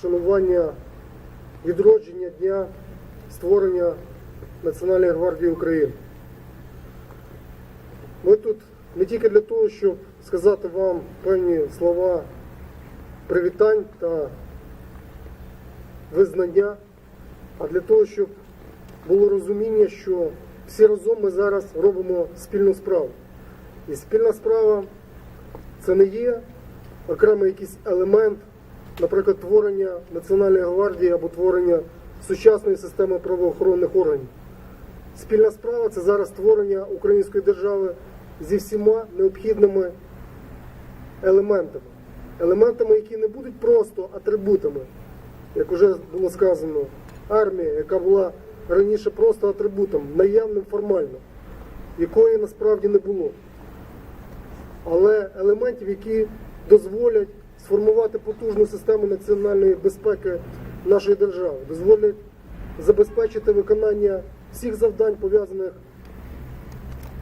шанування відродження дня створення Національної гвардії України. Ми тут не тільки для того, щоб сказати вам певні слова привітань та визнання, а для того, щоб було розуміння, що всі разом ми зараз робимо спільну справу. І спільна справа це не є окремий якийсь елемент, наприклад, творення Національної гвардії або творення сучасної системи правоохоронних органів. Спільна справа це зараз створення української держави зі всіма необхідними елементами. Елементами, які не будуть просто атрибутами, як вже було сказано, армія, яка була раніше просто атрибутом, наявним формально, якої насправді не було. Але елементів, які дозволять сформувати потужну систему національної безпеки нашої держави, дозволять забезпечити виконання всіх завдань, пов'язаних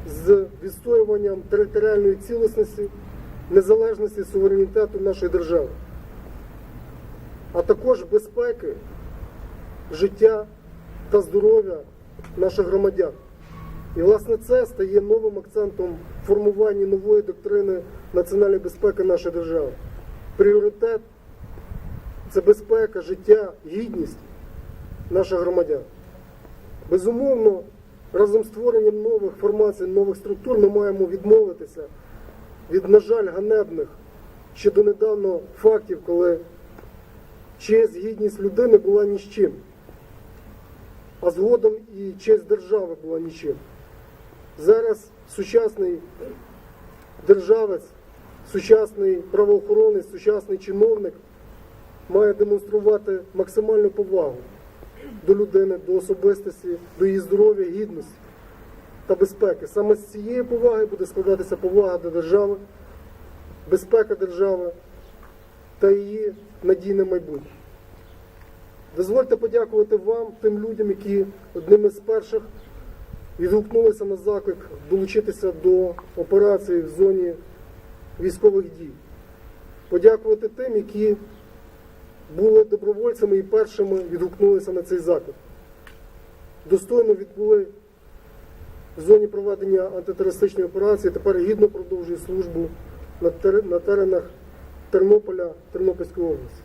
з відстоюванням територіальної цілісності, незалежності, суверенітету нашої держави, а також безпеки, життя та здоров'я наших громадян. І власне це стає новим акцентом формування нової доктрини національної безпеки нашої держави. Пріоритет це безпека, життя, гідність наших громадян. Безумовно, разом з створенням нових формацій, нових структур ми маємо відмовитися від, на жаль, ганебних ще донедавно фактів, коли честь, гідність людини була ні з чим, а згодом і честь держави була нічим. Зараз сучасний державець, сучасний правоохоронець, сучасний чиновник має демонструвати максимальну повагу до людини, до особистості, до її здоров'я, гідності та безпеки. Саме з цієї поваги буде складатися повага до держави, безпека держави та її надійне майбутнє. Дозвольте подякувати вам, тим людям, які одними з перших відгукнулися на заклик долучитися до операції в зоні військових дій. Подякувати тим, які були добровольцями і першими відгукнулися на цей заклик. Достойно відбули в зоні проведення антитерористичної операції, тепер гідно продовжує службу на теренах Тернополя, Тернопільської області.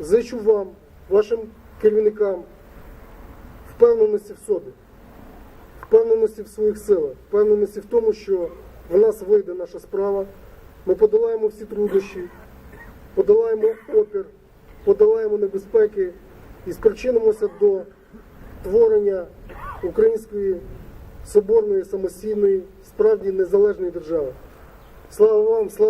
Зичу вам, вашим керівникам впевненості в собі, впевненості в своїх силах, впевненості в тому, що в нас вийде наша справа. Ми подолаємо всі труднощі, подолаємо опір, подолаємо небезпеки і спричинимося до творення української соборної, самостійної, справді незалежної держави. Слава вам! Слава